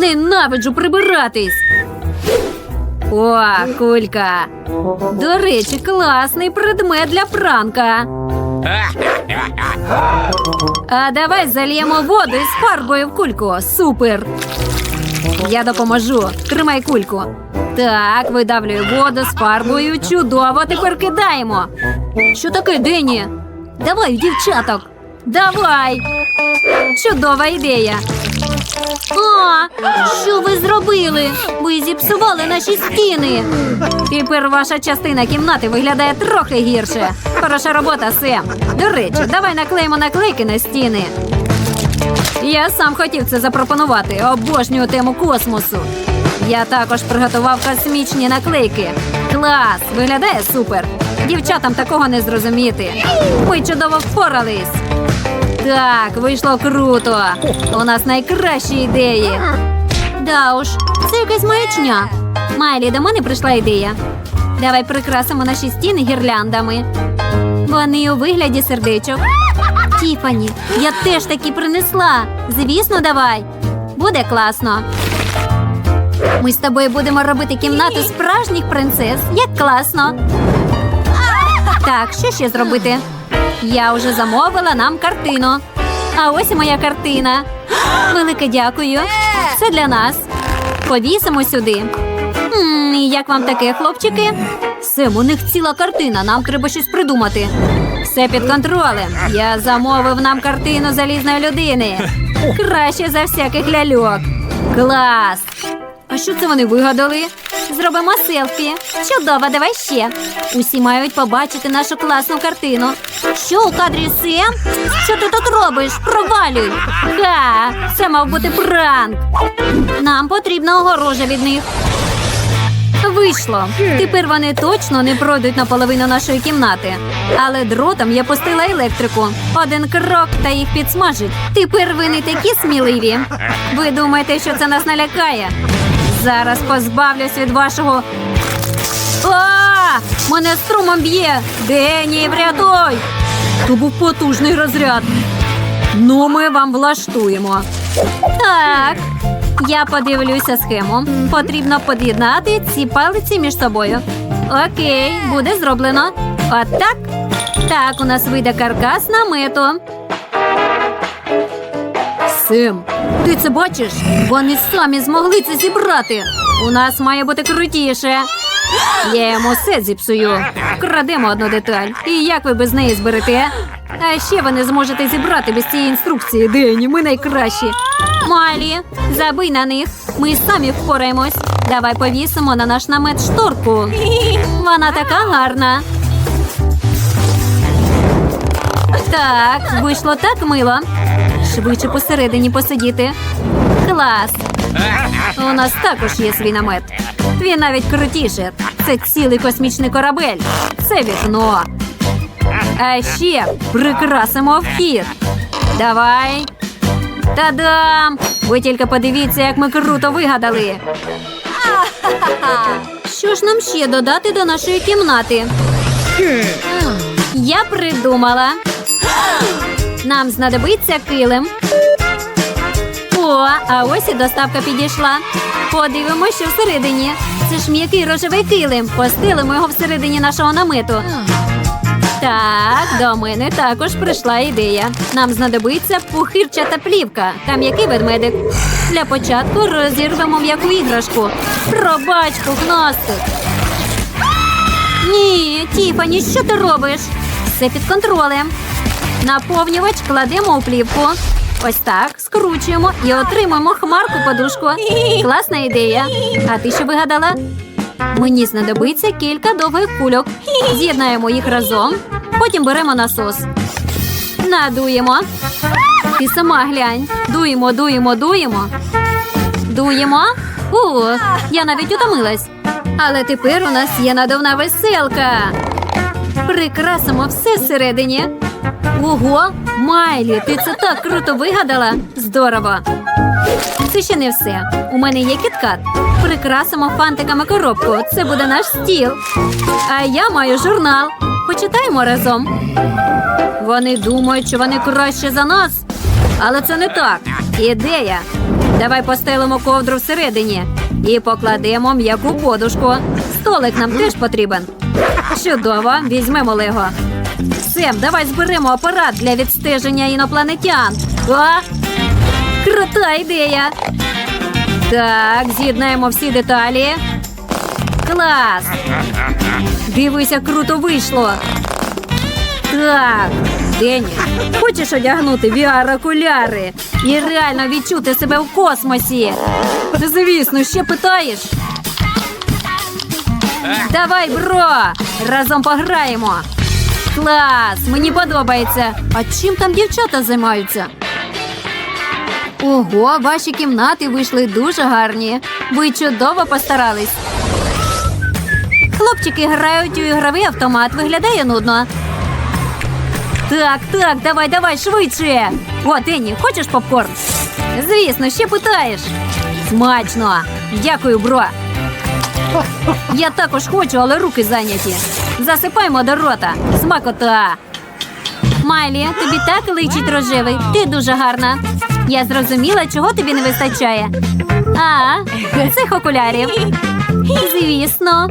Ненавиджу прибиратись. О, кулька. До речі, класний предмет для пранка. А давай зальємо воду із фарбою в кульку. Супер. Я допоможу. Тримай кульку. Так, видавлюю воду з фарбою. Чудово, тепер кидаємо. Що таке, Дені? Давай, дівчаток. Давай. Чудова ідея. А, що ви зробили? Ви зіпсували наші стіни. Тепер ваша частина кімнати виглядає трохи гірше. Хороша робота, Сем. До речі, давай наклеїмо наклейки на стіни. Я сам хотів це запропонувати. Обожнюю тему космосу. Я також приготував космічні наклейки. Клас! Виглядає супер. Дівчатам такого не зрозуміти. Ви чудово впорались. Так, вийшло круто. У нас найкращі ідеї. Да уж, це якась маячня. Майлі, до мене прийшла ідея. Давай прикрасимо наші стіни гірляндами. Вони у вигляді сердечок. Тіфані, я теж такі принесла. Звісно, давай. Буде класно. Ми з тобою будемо робити кімнату справжніх принцес. Як класно. Так, що ще зробити? Я вже замовила нам картину. А ось і моя картина. Велике дякую. Це для нас. Повісимо сюди. М, як вам таке, хлопчики? Сем, у них ціла картина. Нам треба щось придумати. Все під контролем. Я замовив нам картину залізної людини. Краще за всяких ляльок. Клас! А що це вони вигадали? Зробимо селфі. Чудово, давай ще. Усі мають побачити нашу класну картину. Що у кадрі Сем? Що ти тут робиш? Провалюй. Ха, це мав бути пранк. Нам потрібна огорожа від них. Вийшло. Тепер вони точно не пройдуть наполовину нашої кімнати. Але дротом я пустила електрику. Один крок та їх підсмажить. Тепер ви не такі сміливі. Ви думаєте, що це нас налякає? Зараз позбавлюсь від вашого. А! Мене струмом б'є! Дені, врятуй! То був потужний розряд. Ну, ми вам влаштуємо. Так. Я подивлюся схему. Потрібно під'єднати ці палиці між собою. Окей, буде зроблено. Отак. Так, у нас вийде каркас намету. Сим, ти це бачиш? Вони самі змогли це зібрати. У нас має бути крутіше. Я йому все зіпсую. Крадемо одну деталь. І як ви без неї зберете? А ще ви не зможете зібрати без цієї інструкції. Дені, ми найкращі. Малі, забий на них. Ми самі впораємось. Давай повісимо на наш намет шторку. Вона така гарна. Так, вийшло так мило. Швидше посередині посидіти. Клас. У нас також є свій намет. Він навіть крутіше. Це цілий космічний корабель. Це вікно. А ще прикрасимо вхід. Давай. Та-дам! Ви тільки подивіться, як ми круто вигадали. Що ж нам ще додати до нашої кімнати? Я придумала. Нам знадобиться килим. О, а ось і доставка підійшла. Подивимося, що всередині. Це ж м'який рожевий килим. Постелимо його всередині нашого намету. Так, до мене також прийшла ідея. Нам знадобиться пухирчата плівка та м'який ведмедик. Для початку розірвемо м'яку іграшку. Пробач, пухнастик. Ні, Тіфані, що ти робиш? Все під контролем. Наповнювач кладемо у плівку. Ось так, скручуємо і отримаємо хмарку подушку. Класна ідея. А ти що вигадала? Мені знадобиться кілька довгих кульок. З'єднаємо їх разом. Потім беремо насос. Надуємо. Ти сама глянь. Дуємо, дуємо, дуємо. Дуємо. О, я навіть утомилась. Але тепер у нас є надувна веселка. Прикрасимо все всередині. Ого, Майлі, ти це так круто вигадала. Здорово. Це ще не все. У мене є кіткат. Прикрасимо фантиками коробку. Це буде наш стіл. А я маю журнал. Почитаємо разом. Вони думають, що вони краще за нас. Але це не так. Ідея. Давай постелимо ковдру всередині і покладемо м'яку подушку. Столик нам теж потрібен. Чудово, візьмемо Лего. Сем, давай зберемо апарат для відстеження інопланетян. А? Крута ідея. Так, з'єднаємо всі деталі. Клас! Дивися, круто вийшло. Так, Дені, хочеш одягнути VR-окуляри і реально відчути себе в космосі? Звісно, ще питаєш. Давай, бро! Разом пограємо. Клас! Мені подобається. А чим там дівчата займаються? Ого, ваші кімнати вийшли дуже гарні. Ви чудово постарались. Хлопчики грають у ігровий автомат. Виглядає нудно. Так, так, давай, давай, швидше. О, Денні, хочеш попкорн? Звісно, ще питаєш. Смачно. Дякую, бро. Я також хочу, але руки зайняті. Засипаємо до рота. Смакота. Майлі, тобі так личить рожевий. Ти дуже гарна. Я зрозуміла, чого тобі не вистачає. А, цих окулярів. Звісно.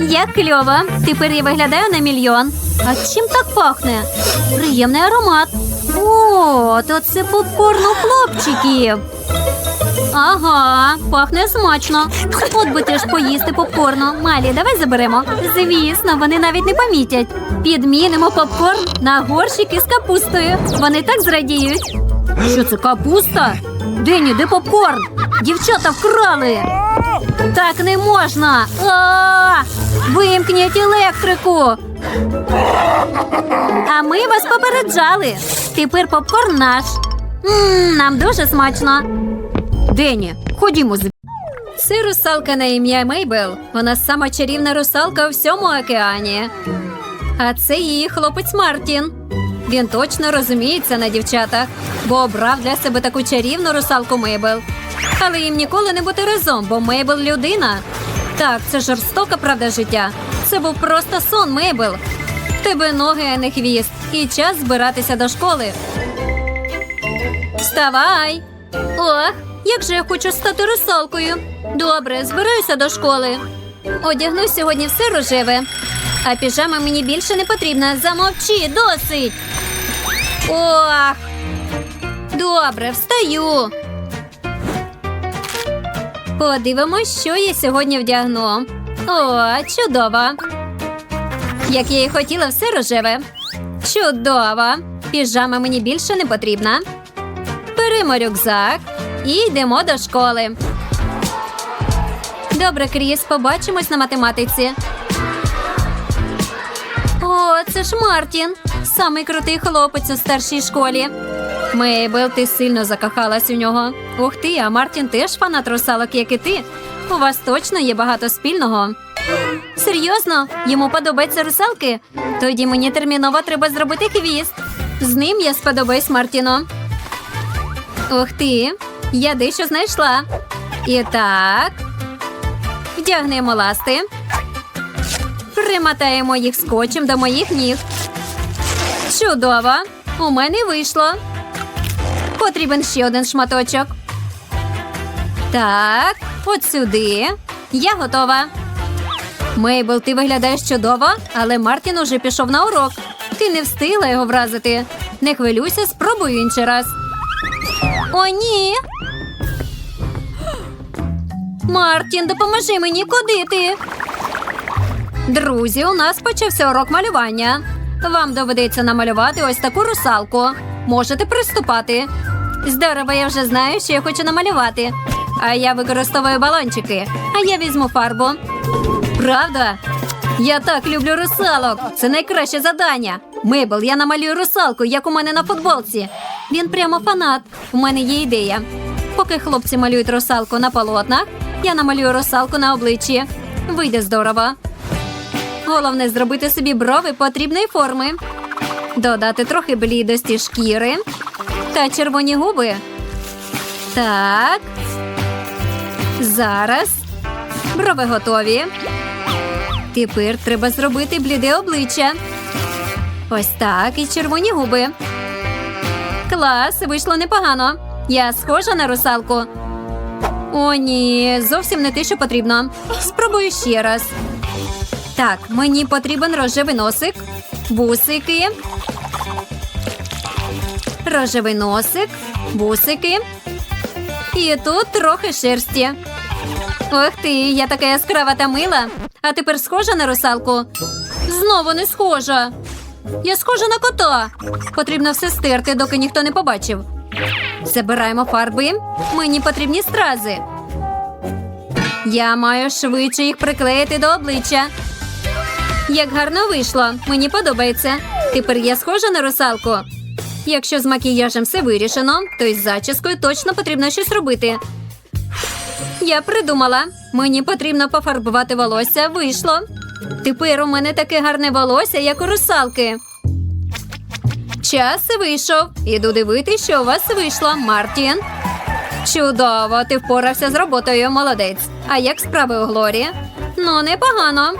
Як кльово. Тепер я виглядаю на мільйон. А чим так пахне? Приємний аромат. О, то це попкорн у хлопчиків. Ага, пахне смачно. От би теж поїсти попкорну. Малі, давай заберемо. Звісно, вони навіть не помітять. Підмінимо попкорн на горщики з капустою. Вони так зрадіють. Що це капуста? Дені, де попкорн? Дівчата вкрали. Так не можна. Вимкніть електрику. А ми вас попереджали. Тепер попкорн наш. Нам дуже смачно. Дені, ходімо з. Це русалка на ім'я Мейбел. Вона сама чарівна русалка у всьому океані. А це її хлопець Мартін. Він точно розуміється на дівчатах, бо обрав для себе таку чарівну русалку Мейбел. Але їм ніколи не бути разом, бо Мейбел людина. Так, це жорстока правда життя. Це був просто сон, Мейбел. Тебе ноги, а не хвіст, і час збиратися до школи. Вставай! Ох, як же я хочу стати русалкою. Добре, збираюся до школи. Одягну сьогодні все рожеве. А піжама мені більше не потрібна. Замовчи, досить. Ох. Добре, встаю. Подивимось, що я сьогодні вдягну. О, чудово. Як я і хотіла, все рожеве. Чудово. Піжама мені більше не потрібна. Беремо рюкзак і йдемо до школи. Добре, Кріс, побачимось на математиці. О, це ж Мартін, самий крутий хлопець у старшій школі. Мейбел, ти сильно закохалась у нього. Ух ти, а Мартін теж фанат русалок, як і ти. У вас точно є багато спільного. Серйозно? Йому подобаються русалки? Тоді мені терміново треба зробити хвіст. З ним я сподобаюсь Мартіну. Ух ти, я дещо знайшла. І так. Вдягнемо ласти. Примотаємо їх скотчем до моїх ніг. Чудово! У мене вийшло. Потрібен ще один шматочок. Так, от сюди. Я готова. Мейбл, ти виглядаєш чудово, але Мартін уже пішов на урок. Ти не встигла його вразити. Не хвилюйся, спробую інший раз. О, ні. Мартін, допоможи мені, куди ти? Друзі, у нас почався урок малювання. Вам доведеться намалювати ось таку русалку. Можете приступати. Здорово, я вже знаю, що я хочу намалювати. А я використовую балончики, а я візьму фарбу. Правда? Я так люблю русалок. Це найкраще завдання. Мейбл, я намалюю русалку, як у мене на футболці. Він прямо фанат. У мене є ідея. Поки хлопці малюють русалку на полотнах, я намалюю русалку на обличчі. Вийде здорово. Головне зробити собі брови потрібної форми. Додати трохи блідості шкіри та червоні губи. Так. Зараз. Брови готові. Тепер треба зробити бліде обличчя. Ось так і червоні губи. Клас, вийшло непогано. Я схожа на русалку. О, ні, зовсім не те, що потрібно. Спробую ще раз. Так, мені потрібен рожевий носик, бусики. Рожевий носик, бусики. І тут трохи шерсті. Ох ти, я така яскрава та мила. А тепер схожа на русалку? Знову не схожа. Я схожа на кота. Потрібно все стерти, доки ніхто не побачив. Забираємо фарби. Мені потрібні стрази. Я маю швидше їх приклеїти до обличчя. Як гарно вийшло, мені подобається. Тепер я схожа на русалку. Якщо з макіяжем все вирішено, то із зачіскою точно потрібно щось робити. Я придумала. Мені потрібно пофарбувати волосся. Вийшло. Тепер у мене таке гарне волосся, як у русалки. Час вийшов. Іду дивитися, що у вас вийшло, Мартін. Чудово, ти впорався з роботою, молодець. А як справи у Глорі? Ну, непогано.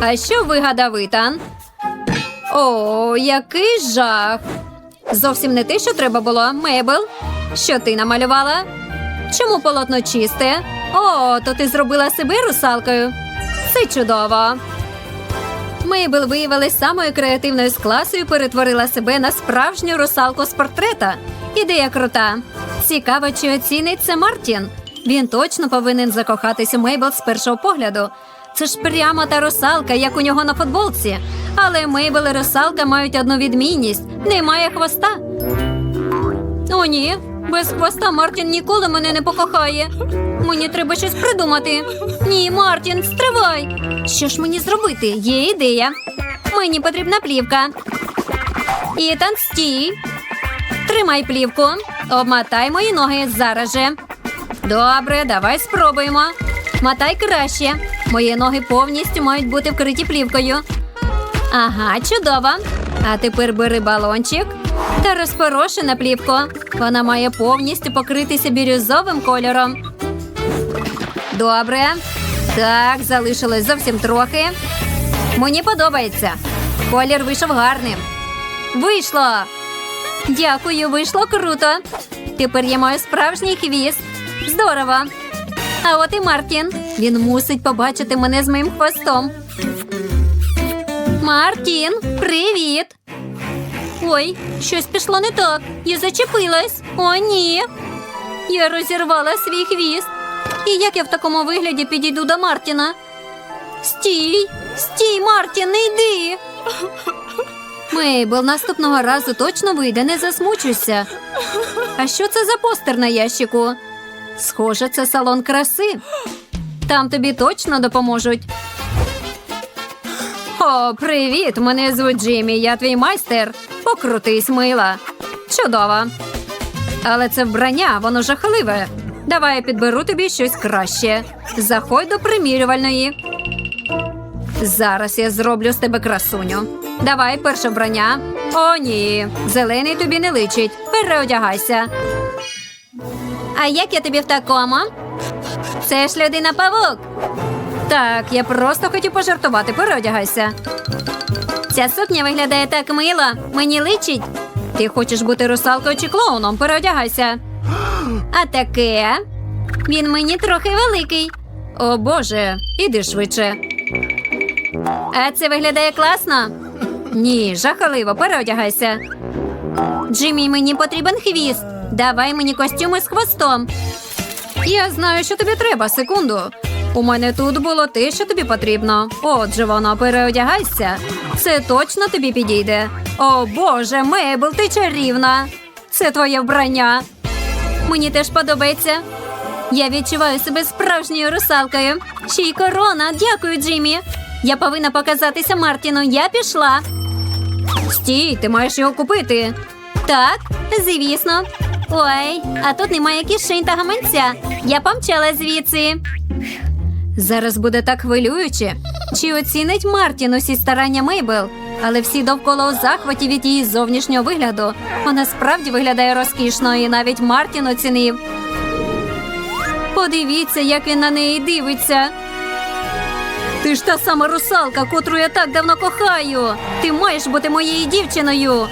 А що вигадав Ітан? О, який жах. Зовсім не те, що треба було, Мейбл. Що ти намалювала? Чому полотно чисте? О, то ти зробила себе русалкою. Це чудово. Мейбл виявилась самою креативною з класу і перетворила себе на справжню русалку з портрета. Ідея крута. Цікаво, чи оцінить це Мартін. Він точно повинен закохатись у Мейбл з першого погляду. Це ж прямо та русалка, як у нього на футболці. Але Мейбл і русалка мають одну відмінність: немає хвоста. О, ні, без хвоста Мартін ніколи мене не покохає. Мені треба щось придумати. Ні, Мартін, стривай. Що ж мені зробити? Є ідея. Мені потрібна плівка. Ітан, стій. Тримай плівку. Обмотай мої ноги зараз же. Добре, давай спробуємо. Мотай краще. Мої ноги повністю мають бути вкриті плівкою. Ага, чудово. А тепер бери балончик та розпороши на плівку. Вона має повністю покритися бірюзовим кольором. Добре. Так, залишилось зовсім трохи. Мені подобається. Колір вийшов гарним. Вийшло. Дякую, вийшло круто. Тепер я маю справжній хвіст. Здорово. А от і Мартін. Він мусить побачити мене з моїм хвостом. Мартін, привіт. Ой, щось пішло не так. Я зачепилась. О, ні. Я розірвала свій хвіст. І як я в такому вигляді підійду до Мартіна? Стій, стій, Мартін, не йди. Мейбл, наступного разу точно вийде, не засмучуйся. А що це за постер на ящику? Схоже, це салон краси. Там тобі точно допоможуть. О, привіт! Мене звуть Джиммі, я твій майстер. Покрутись, мила. Чудово. Але це вбрання, воно жахливе. Давай я підберу тобі щось краще. Заходь до примірювальної. Зараз я зроблю з тебе красуню. Давай перше вбрання. О, ні. Зелений тобі не личить. Переодягайся. А як я тобі в такому? Це ж людина павук. Так, я просто хотів пожартувати. Переодягайся. Ця сукня виглядає так мило. Мені личить. Ти хочеш бути русалкою чи клоуном? Переодягайся. А таке. Він мені трохи великий. О Боже, іди швидше. А це виглядає класно? Ні, жахливо, переодягайся. Джиммі, мені потрібен хвіст. Давай мені костюми з хвостом. Я знаю, що тобі треба, секунду. У мене тут було те, що тобі потрібно. Отже, воно переодягайся. Це точно тобі підійде. О Боже, Мейбл, ти чарівна. Це твоє вбрання. Мені теж подобається. Я відчуваю себе справжньою русалкою. Ще й корона. Дякую, Джиммі. Я повинна показатися Мартіну. Я пішла. Стій, ти маєш його купити. Так, звісно. Ой, а тут немає кишень та гаманця. Я помчала звідси. Зараз буде так хвилююче. Чи оцінить Мартін усі старання Мейбл? Але всі довкола у захваті від її зовнішнього вигляду. Вона справді виглядає розкішно, і навіть Мартін оцінив. Подивіться, як він на неї дивиться. Ти ж та сама русалка, котру я так давно кохаю. Ти маєш бути моєю дівчиною.